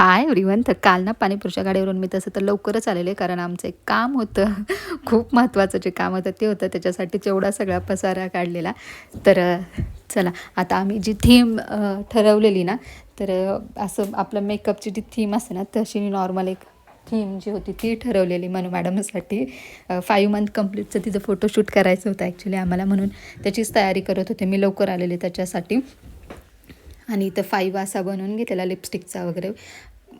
Hi everyone तर काल ना पाणीपुरच्या गाडीवरून मी तसं तर लवकरच आलेले कारण आमचं एक काम होतं. खूप महत्त्वाचं जे काम होतं ते होतं. त्याच्यासाठी तेवढा सगळा पसारा काढलेला. तर चला. आता आम्ही जी थीम ठरवलेली ना तर असं आपलं मेकअपची जी थीम असते ना तशी नॉर्मल एक थीम जी होती ती ठरवलेली मनू मॅडमसाठी. फाईव्ह मंथ कम्प्लीटचं तिचं फोटोशूट करायचं होतं ॲक्च्युली आम्हाला म्हणून. त्याचीच तयारी करत होते. मी लवकर आलेले त्याच्यासाठी. आणि इथं फाईव्ह असा बनवून घेतलेला लिपस्टिकचा वगैरे.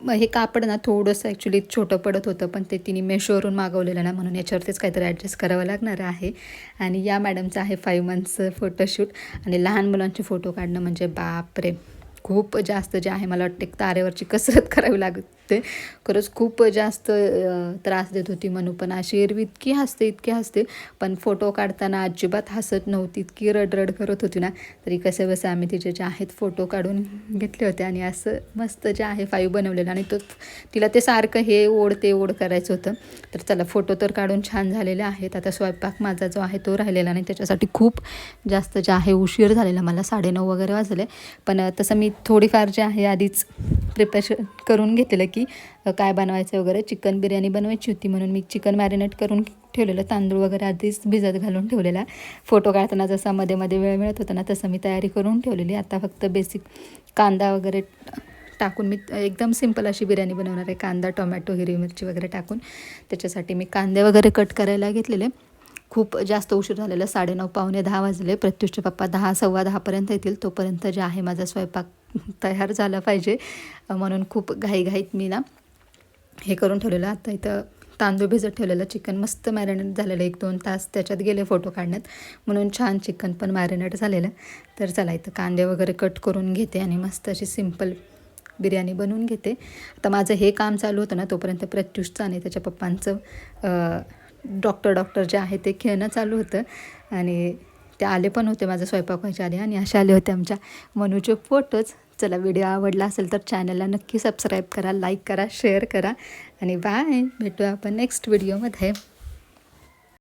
मग हे कापड ना थोडंसं ॲक्च्युली छोटं पडत होतं पण ते तिने मेशोवरून मागवलेलं ना म्हणून याच्यावरतीच काहीतरी ॲडजस्ट करावं लागणार आहे. आणि या मॅडमचं आहे फाईव्ह मंथचं फोटोशूट आणि लहान मुलांचे फोटो काढणं म्हणजे बापरे! खूप जास्त जे आहे मला वाटते तारेवरची कसरत करावी लागते. खरंच खूप जास्त त्रास देत होती म्हणू पण अशी एरवी इतकी हसते इतकी हसते. पण फोटो काढताना अजिबात हसत नव्हती इतकी रडरड करत होती ना. तरी कसे बसे आम्ही तिचे जे आहेत फोटो काढून घेतले होते. आणि असं मस्त जे आहे फाईव्ह बनवलेलं. आणि तो तिला ते सारखं हे ओढ ते ओढ करायचं होतं. तर चला फोटो तर काढून छान झालेले आहेत. आता स्वयंपाक माझा जो आहे तो राहिलेला नाही. त्याच्यासाठी खूप जास्त जे आहे उशीर झालेला. मला साडेनऊ वगैरे वाजले. पण तसं मी थोडीफार जे आहे आधीच प्रिपरेशन करून घेतलेलं की काय बनवायचं वगैरे. चिकन बिर्याणी बनवायची होती म्हणून मी चिकन मॅरिनेट करून ठेवलेलं. तांदूळ वगैरे आधीच भिजत घालून ठेवलेला. फोटो काढताना जसा मध्ये मध्ये वेळ मिळत होता ना तसं मी तयारी करून ठेवलेली. आता फक्त बेसिक कांदा वगैरे टाकून मी एकदम सिंपल अशी बिर्याणी बनवणार आहे. कांदा टोमॅटो हिरवी मिरची वगैरे टाकून त्याच्यासाठी मी कांदे वगैरे कट करायला घेतलेले. खूप जास्त उशीर झालेला साडेनऊ पावणे दहा वाजले. प्रत्युषचे पप्पा दहा सव्वा दहापर्यंत येतील. तोपर्यंत जे आहे माझा स्वयंपाक तयार झाला पाहिजे. म्हणून खूप घाईघाईत मी ना हे करून ठेवलेलं. आता इथं तांदूळ भिजत ठेवलेलं. चिकन मस्त मॅरिनेट झालेलं एक दोन तास त्याच्यात गेले फोटो काढण्यात. म्हणून छान चिकन पण मॅरिनेट झालेलं. तर चला इथं कांदे वगैरे कट करून घेते आणि मस्त अशी सिंपल बिर्याणी बनवून घेते. आता माझं हे काम चालू होतं ना तोपर्यंत प्रत्युषचं आणि त्याच्या पप्पांचं डॉक्टर डॉक्टर जे आहे ते खेळणं चालू होतं. आणि ते आले पण होते माझं स्वयंपाक व्हायच्या आधी आणि असे आले होते आमच्या मनूचे फोटोज. चला व्हिडिओ आवडला असेल तर चॅनलला नक्की सबस्क्राईब करा लाईक करा शेअर करा आणि बाय भेटूया आपण नेक्स्ट व्हिडिओमध्ये